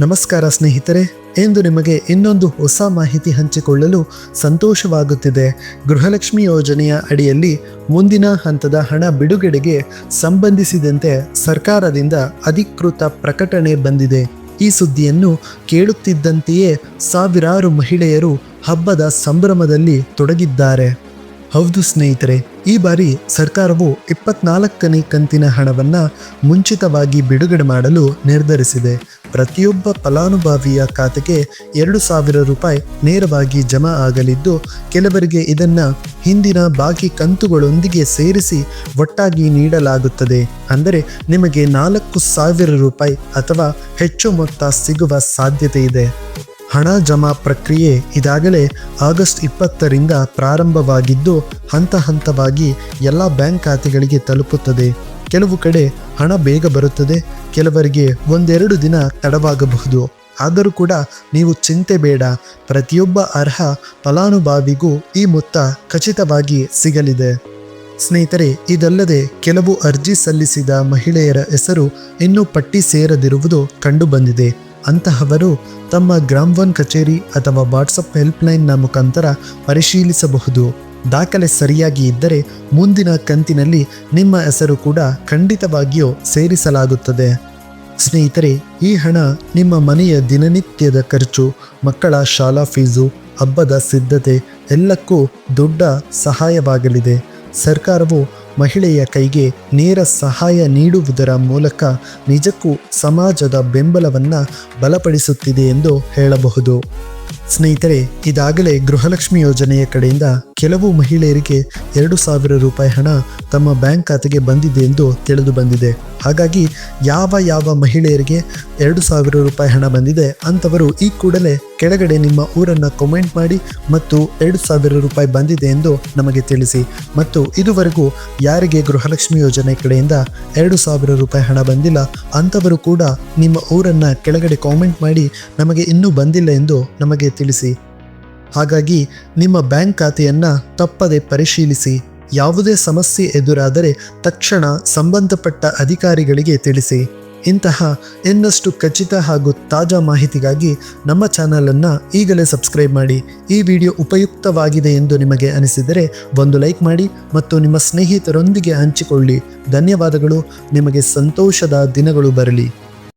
ನಮಸ್ಕಾರ ಸ್ನೇಹಿತರೆ ಎಂದು ನಿಮಗೆ ಇನ್ನೊಂದು ಹೊಸ ಮಾಹಿತಿ ಹಂಚಿಕೊಳ್ಳಲು ಸಂತೋಷವಾಗುತ್ತಿದೆ. ಗೃಹಲಕ್ಷ್ಮಿ ಯೋಜನೆಯ ಅಡಿಯಲ್ಲಿ ಮುಂದಿನ ಹಂತದ ಹಣ ಬಿಡುಗಡೆಗೆ ಸಂಬಂಧಿಸಿದಂತೆ ಸರ್ಕಾರದಿಂದ ಅಧಿಕೃತ ಪ್ರಕಟಣೆ ಬಂದಿದೆ. ಈ ಸುದ್ದಿಯನ್ನು ಕೇಳುತ್ತಿದ್ದಂತೆಯೇ ಸಾವಿರಾರು ಮಹಿಳೆಯರು ಹಬ್ಬದ ಸಂಭ್ರಮದಲ್ಲಿ ತೊಡಗಿದ್ದಾರೆ. ಹೌದು ಸ್ನೇಹಿತರೆ ಈ ಬಾರಿ ಸರ್ಕಾರವು ಇಪ್ಪತ್ನಾಲ್ಕನೇ ಕಂತಿನ ಹಣವನ್ನು ಮುಂಚಿತವಾಗಿ ಬಿಡುಗಡೆ ಮಾಡಲು ನಿರ್ಧರಿಸಿದೆ. ಪ್ರತಿಯೊಬ್ಬ ಫಲಾನುಭವಿಯ ಖಾತೆಗೆ ಎರಡು ಸಾವಿರ ರೂಪಾಯಿ ನೇರವಾಗಿ ಜಮಾ ಆಗಲಿದ್ದು, ಕೆಲವರಿಗೆ ಇದನ್ನು ಹಿಂದಿನ ಬಾಕಿ ಕಂತುಗಳೊಂದಿಗೆ ಸೇರಿಸಿ ಒಟ್ಟಾಗಿ ನೀಡಲಾಗುತ್ತದೆ. ಅಂದರೆ ನಿಮಗೆ ನಾಲ್ಕು ಸಾವಿರ ರೂಪಾಯಿ ಅಥವಾ ಹೆಚ್ಚು ಮೊತ್ತ ಸಿಗುವ ಸಾಧ್ಯತೆ ಇದೆ. ಹಣ ಜಮಾ ಪ್ರಕ್ರಿಯೆ ಇದಾಗಲೇ ಆಗಸ್ಟ್ ಇಪ್ಪತ್ತರಿಂದ ಪ್ರಾರಂಭವಾಗಿದ್ದು ಹಂತ ಹಂತವಾಗಿ ಎಲ್ಲ ಬ್ಯಾಂಕ್ ಖಾತೆಗಳಿಗೆ ತಲುಪುತ್ತದೆ. ಕೆಲವು ಕಡೆ ಹಣ ಬೇಗ ಬರುತ್ತದೆ, ಕೆಲವರಿಗೆ ಒಂದೆರಡು ದಿನ ತಡವಾಗಬಹುದು. ಆದರೂ ಕೂಡ ನೀವು ಚಿಂತೆ ಬೇಡ, ಪ್ರತಿಯೊಬ್ಬ ಅರ್ಹ ಫಲಾನುಭವಿಗೂ ಈ ಮೊತ್ತ ಖಚಿತವಾಗಿ ಸಿಗಲಿದೆ. ಸ್ನೇಹಿತರೆ, ಇದಲ್ಲದೆ ಕೆಲವು ಅರ್ಜಿ ಸಲ್ಲಿಸಿದ ಮಹಿಳೆಯರ ಹೆಸರು ಇನ್ನೂ ಪಟ್ಟಿ ಸೇರದಿರುವುದು ಕಂಡುಬಂದಿದೆ. ಅಂತಹವರು ತಮ್ಮ ಗ್ರಾಮ್ ಒನ್ ಕಚೇರಿ ಅಥವಾ ವಾಟ್ಸಪ್ ಹೆಲ್ಪ್ಲೈನ್ನ ಮುಖಾಂತರ ಪರಿಶೀಲಿಸಬಹುದು. ದಾಖಲೆ ಸರಿಯಾಗಿ ಇದ್ದರೆ ಮುಂದಿನ ಕಂತಿನಲ್ಲಿ ನಿಮ್ಮ ಹೆಸರು ಕೂಡ ಖಂಡಿತವಾಗಿಯೂ ಸೇರಿಸಲಾಗುತ್ತದೆ. ಸ್ನೇಹಿತರೆ, ಈ ಹಣ ನಿಮ್ಮ ಮನೆಯ ದಿನನಿತ್ಯದ ಖರ್ಚು, ಮಕ್ಕಳ ಶಾಲಾ ಫೀಸು, ಹಬ್ಬದ ಸಿದ್ಧತೆ ಎಲ್ಲಕ್ಕೂ ದೊಡ್ಡ ಸಹಾಯವಾಗಲಿದೆ. ಸರ್ಕಾರವು ಮಹಿಳೆಯ ಕೈಗೆ ನೇರ ಸಹಾಯ ನೀಡುವುದರ ಮೂಲಕ ನಿಜಕ್ಕೂ ಸಮಾಜದ ಬೆಂಬಲವನ್ನು ಬಲಪಡಿಸುತ್ತಿದೆ ಎಂದು ಹೇಳಬಹುದು. ಸ್ನೇಹಿತರೆ ಇದಾಗಲೇ ಗೃಹಲಕ್ಷ್ಮಿ ಯೋಜನೆಯ ಕಡೆಯಿಂದ ಕೆಲವು ಮಹಿಳೆಯರಿಗೆ ಎರಡು ಸಾವಿರ ರೂಪಾಯಿ ಹಣ ತಮ್ಮ ಬ್ಯಾಂಕ್ ಖಾತೆಗೆ ಬಂದಿದೆ ಎಂದು ತಿಳಿದು ಬಂದಿದೆ. ಹಾಗಾಗಿ ಯಾವ ಯಾವ ಮಹಿಳೆಯರಿಗೆ ಎರಡು ಸಾವಿರ ರೂಪಾಯಿ ಹಣ ಬಂದಿದೆ ಅಂಥವರು ಈ ಕೂಡಲೇ ಕೆಳಗಡೆ ನಿಮ್ಮ ಊರನ್ನು ಕಮೆಂಟ್ ಮಾಡಿ ಮತ್ತು ಎರಡು ಸಾವಿರ ರೂಪಾಯಿ ಬಂದಿದೆ ಎಂದು ನಮಗೆ ತಿಳಿಸಿ. ಮತ್ತು ಇದುವರೆಗೂ ಯಾರಿಗೆ ಗೃಹಲಕ್ಷ್ಮಿ ಯೋಜನೆ ಕಡೆಯಿಂದ ಎರಡು ಸಾವಿರ ರೂಪಾಯಿ ಹಣ ಬಂದಿಲ್ಲ ಅಂಥವರು ಕೂಡ ನಿಮ್ಮ ಊರನ್ನು ಕೆಳಗಡೆ ಕಾಮೆಂಟ್ ಮಾಡಿ, ನಮಗೆ ಇನ್ನೂ ಬಂದಿಲ್ಲ ಎಂದು ನಮಗೆ ತಿಳಿಸಿ. ಹಾಗಾಗಿ ನಿಮ್ಮ ಬ್ಯಾಂಕ್ ಖಾತೆಯನ್ನು ತಪ್ಪದೆ ಪರಿಶೀಲಿಸಿ, ಯಾವುದೇ ಸಮಸ್ಯೆ ಎದುರಾದರೆ ತಕ್ಷಣ ಸಂಬಂಧಪಟ್ಟ ಅಧಿಕಾರಿಗಳಿಗೆ ತಿಳಿಸಿ. ಇಂತಹ ಇನ್ನಷ್ಟು ಖಚಿತ ಹಾಗೂ ತಾಜಾ ಮಾಹಿತಿಗಾಗಿ ನಮ್ಮ ಚಾನಲನ್ನು ಈಗಲೇ ಸಬ್ಸ್ಕ್ರೈಬ್ ಮಾಡಿ. ಈ ವಿಡಿಯೋ ಉಪಯುಕ್ತವಾಗಿದೆ ಎಂದು ನಿಮಗೆ ಅನಿಸಿದರೆ ಒಂದು ಲೈಕ್ ಮಾಡಿ ಮತ್ತು ನಿಮ್ಮ ಸ್ನೇಹಿತರೊಂದಿಗೆ ಹಂಚಿಕೊಳ್ಳಿ. ಧನ್ಯವಾದಗಳು. ನಿಮಗೆ ಸಂತೋಷದ ದಿನಗಳು ಬರಲಿ.